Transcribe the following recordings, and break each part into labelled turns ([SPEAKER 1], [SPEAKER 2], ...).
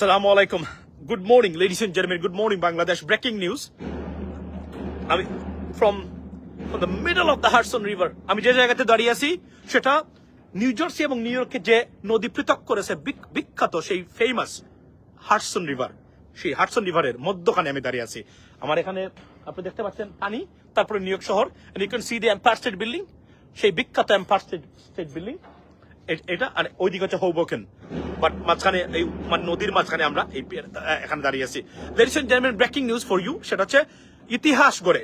[SPEAKER 1] আসসালামু আলাইকুম good morning ladies and gentleman good morning Bangladesh breaking news আমি from the middle of the Hudson river আমি যে জায়গাতে দাঁড়িয়ে আছি, সেটা নিউ জার্সি এবং নিউ ইয়র্কে যে নদী পৃথক করেছে বিখ্যাত সেই ফেমাস হার্সন রিভার সেই হার্সন রিভারের মধ্যখানে আমি দাঁড়িয়ে আছি। আমার এখানে আপনি দেখতে পাচ্ছেন পানি, তারপরে নিউ ইয়র্ক শহর you can see the Empire State building সেই বিখ্যাত এম্পায়ার স্টেট স্টেট বিল্ডিং এটা আর ওইদিকে হচ্ছে হৌবকেন বাট মাঝখানে এই মানে নদীর মাঝখানে আমরা এই এখানে দাঁড়িয়ে আছি। Ladies and gentleman breaking news for you সেটা হচ্ছে ইতিহাস গড়ে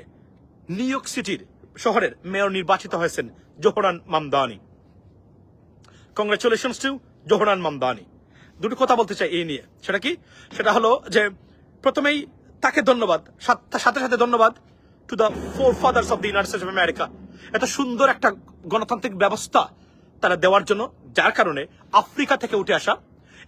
[SPEAKER 1] নিউ ইয়র্ক সিটির শহরের মেয়র নির্বাচিত হয়েছেন জোহরান মামদানি কংগ্রেচুলেশনস টু জোহরান মামদানি দুটো কথা বলতে চাই এই নিয়ে। সেটা কি? সেটা হলো যে প্রথমেই তাকে ধন্যবাদ সাথে সাথে ধন্যবাদ to the fore fathers of the United States of America এত সুন্দর একটা গণতান্ত্রিক ব্যবস্থা তারা দেওয়ার জন্য, যার কারণে আফ্রিকা থেকে উঠে আসা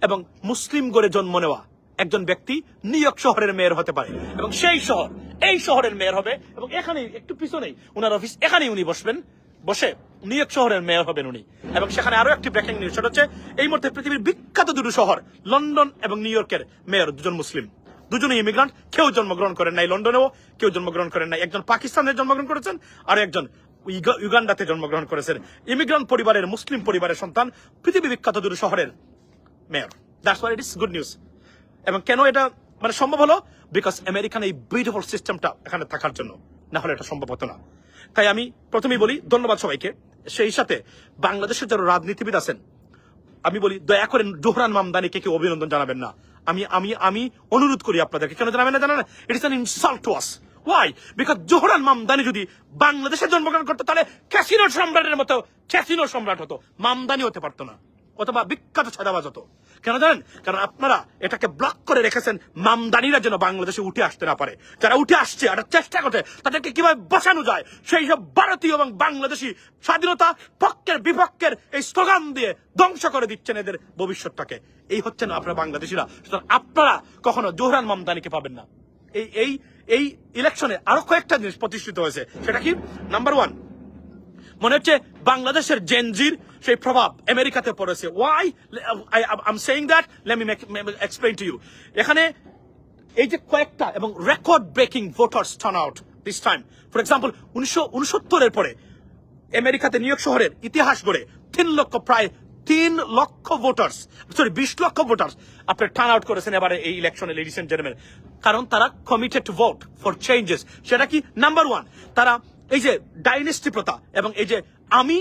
[SPEAKER 1] এবং মুসলিম গড়ে জন্ম নেওয়া একজন ব্যক্তি নিউ ইয়র্ক শহরের মেয়র হতে পারে। এবং সেই শহর, এই শহরের মেয়র হবে এবং এখানেই, একটু পিছনেই, উনার অফিস এখানেই উনি বসবেন। বসে নিউ ইয়র্ক শহরের মেয়র হবেন উনি। এবং সেখানে আরও একটি ব্রেকিং নিউজ সেটা হচ্ছে, এই মুহূর্তে পৃথিবীর বিখ্যাত দুটো শহর, লন্ডন এবং নিউ ইয়র্কের মেয়র দুজন মুসলিম। দুজনই ইমিগ্রান্ট কেউ জন্মগ্রহণ করেন নাই লন্ডনেও, কেউ জন্মগ্রহণ করেন নাই। একজন পাকিস্তানে জন্মগ্রহণ করেছেন, আর একজন ইউগান্ডাতে জন্মগ্রহণ করেছেন। ইমিগ্রান্ট পরিবারের মুসলিম পরিবারের সন্তান, পৃথিবী বিখ্যাত দুটো শহরের mayor. That's why it is good news এবং কেন এটা মানে সম্ভব হলো? বিকজ আমেরিকান এই বিউটিফুল সিস্টেমটা এখানে থাকার জন্য। না হলে এটা সম্ভব হতো না। তাই আমি প্রথমেই বলি, ধন্যবাদ সবাইকে। সেই সাথে বাংলাদেশের যারা রাজনীতিবিদ আছেন, আমি বলি, দয়া করে জোহরান মামদানিকে কেউ অভিনন্দন জানাবেন না। আমি আমি আমি অনুরোধ করি আপনাদেরকে। কেন জানাবেন না? জানেন it is an insult to us why because Zohran Mamdani যদি বাংলাদেশে জন্মগ্রহণ করতো, তাহলে ক্যাসিনো সম্রাটের মতো, ক্যাসিনো সম্রাট হতো। মামদানি হতে পারতো না। অথবা বিখ্যাত ছাদাবাজ হতো। কেন জানেন? কারণ আপনারা এটাকে ব্লক করে রেখেছেন মামদানিরা যেন বাংলাদেশে উঠে আসতে না পারে। যারা উঠে আসছে একটা চেষ্টা করছে, তাদেরকে কীভাবে বসানো যায়? সেই সব ভারতীয় এবং বাংলাদেশি স্বাধীনতা পক্ষের বিপক্ষের এই স্লোগান দিয়ে ধ্বংস করে দিচ্ছেন এদের ভবিষ্যৎটাকে। এই হচ্ছে না আপনারা বাংলাদেশিরা। সুতরাং আপনারা কখনো জোহরান মামদানিকে পাবেন না। এই এই এই ইলেকশনে আরও কয়েকটা জিনিস প্রতিষ্ঠিত হয়েছে। সেটা কি? নাম্বার ওয়ান মনে হচ্ছে বাংলাদেশের জেনজির সেই প্রভাব আমেরিকাতে পড়েছে। Why I am saying that let me explain to you এখানে এই যে কয়েকটা এবং record breaking voters turn out this time for example উনিশশো উনসত্তরের পরে আমেরিকাতে নিউ ইয়র্ক শহরের ইতিহাস গড়ে তিন লক্ষ, প্রায় তিন লক্ষ ভোটার্স সরি বিশ লক্ষ ভোটার্স আপনার টার্ন আউট করেছেন এবারে এই ইলেকশনে লেডিস এন্ড জেন্টলম্যান কারণ তারা committed to vote for changes সেটা কি? নাম্বার ওয়ান তারা এই যে ডাইনেস্টি প্রথা এবং এই যে আমি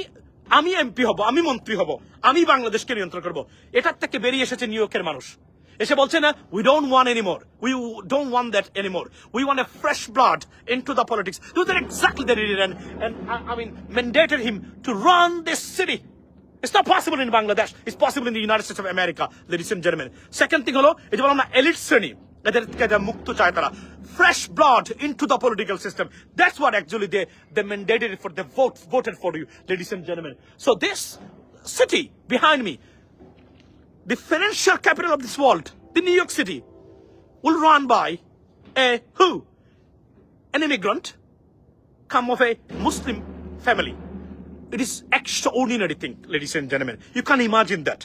[SPEAKER 1] আমি এমপি হব আমি মন্ত্রী হব আমি বাংলাদেশকে নিয়ন্ত্রণ করব এটার থেকে বেরিয়ে এসেছে নিউ ইয়র্কের মানুষ। এসে বলছে না we don't want anymore we don't want that anymore we want a fresh blood into the politics do that exactly the reason and I mean mandated him to run this city. It's not possible in Bangladesh. It's possible in the United States of America, ladies and gentlemen. Second thing হলো এই যে বললাম না elite শ্রেণি। এদেরকে যা মুক্ত চায় তারা fresh blood into the political system. That's what actually they they mandated for the vote voted for you, ladies and gentlemen. So this city behind me, the financial capital of this world, the New York City, will run by a who? An immigrant come of a Muslim family. It is extraordinary thing, ladies and gentlemen. You can't imagine that.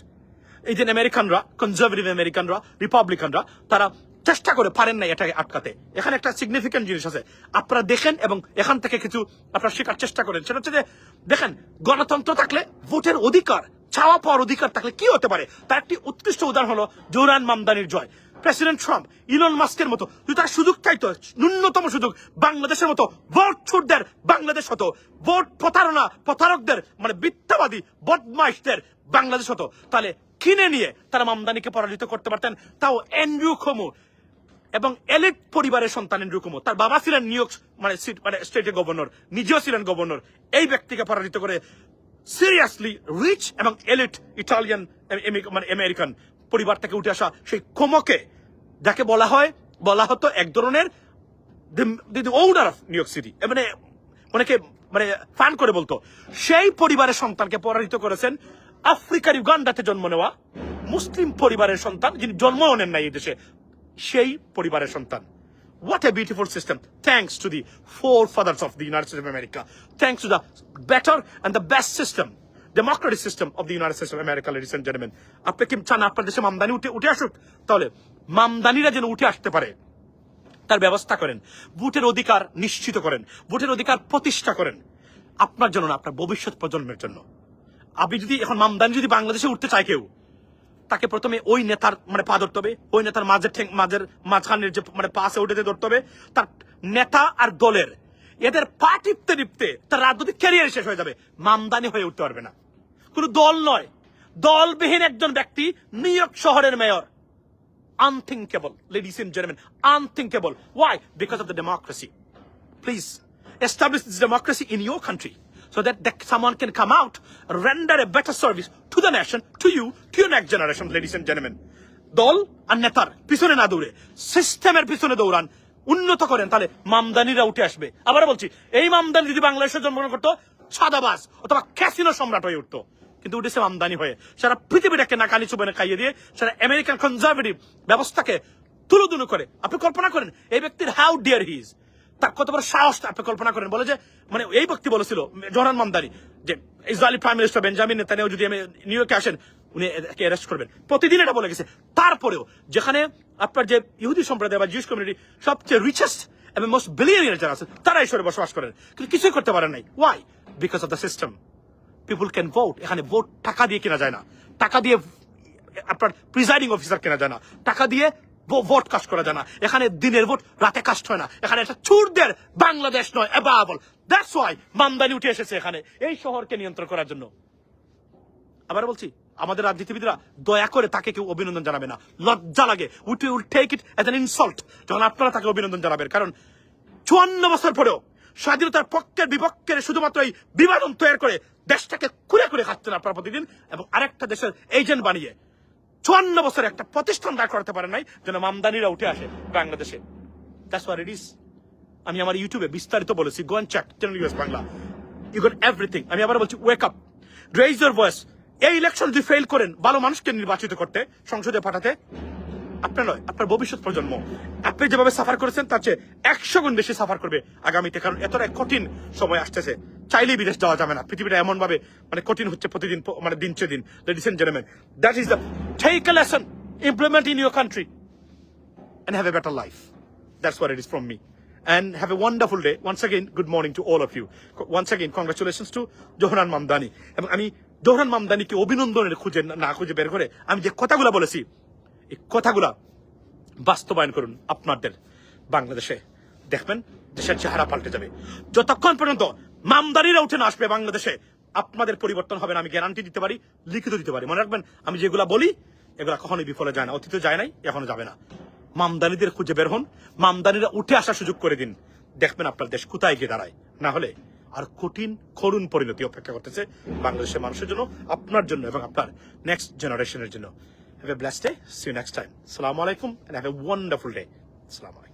[SPEAKER 1] এই যে আমেরিকানরা conservative আমেরিকানরা রিপাবলিকানরা তারা চেষ্টা করে পারেন না এটাকে আটকাতে। এখানে একটা সিগনিফিকেন্ট জিনিস আছে। আপনারা দেখেন এবং এখান থেকে কিছু আপনারা শেখার চেষ্টা করেন। সেটা হচ্ছে যে, দেখেন, গণতন্ত্র থাকলে ভোটের অধিকার, চাওয়া পাওয়ার অধিকার থাকলে কি হতে পারে? তার একটি উৎকৃষ্ট উদাহরণ হলো জোরান মামদানির জয়। প্রেসিডেন্ট ট্রাম্প, ইলন মাস্কের মতো, যদি তার সুযোগ চাইতো, ন্যূনতম সুযোগ, বাংলাদেশের মতো ভোট ছুটদের বাংলাদেশ হতো। ভোট প্রতারণা, প্রতারকদের মানে মিথ্যাবাদী, বদমাইশদের বাংলাদেশ হতো। তাহলে কিনে নিয়ে তারা মামদানিকে পরাজিত করতে পারতেন। তাও এন্ড্রু খমু এবং এলিট পরিবারের সন্তান খমু তার বাবা ছিলেন নিউ মানে মানে স্টেটের গভর্নর, নিজেও ছিলেন গভর্নর। এই ব্যক্তিকে পরাজিত করে সিরিয়াসলি রিচ এবং এলিট ইটালিয়ান মানে আমেরিকান পরিবার থেকে উঠে আসা সেই কোমকে, যাকে বলা হয়, বলা হতো এক ধরনের owner of New York city মানে অনেকে মানে ফান করে বলতো। সেই পরিবারের সন্তানকে পরাজিত করেছেন আফ্রিকার ইউগান্ডাতে জন্ম নেওয়া মুসলিম পরিবারের সন্তান, যিনি জন্মও নেন নাই এই দেশে। সেই পরিবারের সন্তান What a beautiful system. Thanks to the forefathers of the United States of America. Thanks to the better and the best system democratic system of the United States of America ladies and gentleman আপনি কি চান আপনার দেশে মামদানি উঠে উঠে আসুক তাহলে মামদানিরা যেন উঠে আসতে পারে, তার ব্যবস্থা করেন, ভোটের অধিকার নিশ্চিত করেন, ভোটের অধিকার প্রতিষ্ঠা করেন, আপনার জন্য না, আপনার ভবিষ্যৎ প্রজন্মের জন্য আপনি যদি এখন মামদানি যদি বাংলাদেশে উঠতে চায় কেউ তাকে প্রথমে ওই নেতার মানে পা ধরতে হবে ওই নেতার মাঝের ঠেং মাঝের মাঝখানের যে মানে পাশে উঠে ধরতে হবে তার নেতা আর দলের এদের পা টিপতে টিপতে তার রাজনৈতিক ক্যারিয়ার শেষ হয়ে যাবে মামদানি হয়ে উঠতে পারবে না কোনো দল নয় দলবিহীন একজন ব্যক্তি নিউ ইয়র্ক শহরের mayor unthinkable, ladies and gentlemen, unthinkable. Why? Because of the democracy. Please establish this democracy in your country so that, that someone can come out, render a better service to the nation, to you, to your next generation, ladies and gentlemen. দল আর নেতার পিছনে না দৌড়ে সিস্টেমের পিছনে দৌড়ান উন্নত করেন তাহলে মামদানিরা উঠে আসবে। আবার বলছি এই মামদানি যদি বাংলাদেশে জন্মগ্রহণ করতো সাদাবাজ অথবা ক্যাসিনো সম্রাট হয়ে উঠতো। কিন্তু উঠেছে আমদানি হয়ে। সারা পৃথিবীটাকে নাকানি চুবানে খাইয়ে দিয়ে সারা আমেরিকান কনজারভেটিভ ব্যবস্থাকে তুলুদুলু করে। আপনি কল্পনা করেন এই ব্যক্তির হাউ ডিয়ার হিজ তার কত বড় সাহস আপনি কল্পনা করেন? বলে যে মানে এই ব্যক্তি বলেছিল, জোহরান মামদানি, যে Israeli prime minister Benjamin Netanyahu যদি আমি নিউ ইয়র্কে আসেন, উনি একে অ্যারেস্ট করবেন। প্রতিদিন এটা বলে গেছে। তারপরেও যেখানে আপনার যে ইহুদি সম্প্রদায় বা জিউস কমিউনিটি সবচেয়ে রিচেস্ট এবং মোস্ট বিলিয়নিয়ার যারা আছে, তারা ঈশ্বরে বসবাস করেন। কিন্তু কিছুই করতে পারেন নাই। Why because of the system people can vote এখানে ভোট টাকা দিয়ে কেনা যায় না। টাকা দিয়ে আপনার প্রিজাইডিং অফিসার কেনা যায় না। টাকা দিয়ে ভোট কাস্ট করা যায় না। এখানে দিনের ভোট রাতে কাস্ট হয় না। এখানে একটা চুরদের বাংলাদেশ নয় অ্যাবাবল দ্যাটস ওয়াই মামদানি উঠে এসেছে এখানে, এই শহরকে নিয়ন্ত্রণ করার জন্য। আবার বলছি, আমাদের রাজনীতিবিদরা দয়া করে তাকে কেউ অভিনন্দন জানাবে না। লজ্জা লাগে। উঠে take it as an insult যখন আপনারা তাকে অভিনন্দন জানাবেন। কারণ চুয়ান্ন বছর পরেও স্বাধীনতার পক্ষের বিপক্ষের শুধুমাত্র এই বিভাজন তৈরি করে দেশটাকে খুলে খুলে খাচ্ছেন আপনারা প্রতিদিন। এবং আরেকটা দেশের এজেন্ট বানিয়ে চুয়ান্ন বছর একটা প্রতিষ্ঠান দাঁড় করাতে পারে নাই যেন মামদানিরা উঠে আসে বাংলাদেশে। আমি আমার ইউটিউবে বিস্তারিত বলেছি। Going check channel US Bangla you got everything আমি আবার বলছি wake up raise your voice এই ইলেকশন যদি ফেল করেন, ভালো মানুষকে নির্বাচিত করতে, সংসদে পাঠাতে, আপনার নয়, আপনার ভবিষ্যৎ প্রজন্ম। আপনি যেভাবে সাফার করেছেন, তার চেয়ে একশো গুণ বেশি সাফার করবে আগামীতে, কারণ এতটা কঠিন সময় আসতেছে। চাইলেই বিদেশ যাওয়া যাবে না পৃথিবীটা এমন ভাবে মানে কঠিন হচ্ছে প্রতিদিন মানে দিন চে দিন ladies and gentleman that is the take a lesson implement in your country and have a better life That's what it is from me. And have a wonderful day. Once again, good morning to all of you. Once again, congratulations to Johanan Mamdani. এবং আমি Zohran মামদানিকে অভিনন্দনের খুঁজে না খুঁজে বের করে আমি যে কথাগুলো বলেছি এই কথাগুলা বাস্তবায়ন করুন আপনাদের বাংলাদেশে দেখবেন দেশের চেহারা পাল্টে যাবে যতক্ষণ পর্যন্ত মামদানিরা উঠে না আসবে বাংলাদেশে। আপনাদের পরিবর্তন হবে না, আমি গ্যারান্টি দিতে পারি, লিখিত দিতে পারি। মনে রাখবেন, আমি যেগুলা বলি, এগুলা কখনোই বিফলে যায় না, অতীতে যায় নাই, এখনও যাবে না। মামদানিদের খুঁজে বের হন মামদানিরা উঠে আসার সুযোগ করে দিন। দেখবেন আপনার দেশ কোথায় গিয়ে দাঁড়ায়। না হলে আর কঠিন, করুণ পরিণতি অপেক্ষা করতেছে বাংলাদেশের মানুষের জন্য, আপনার জন্য এবং আপনার নেক্সট জেনারেশনের জন্য। Have a blast day see next time সালামু আলাইকুম and have a wonderful day সালাম আলাইকুম।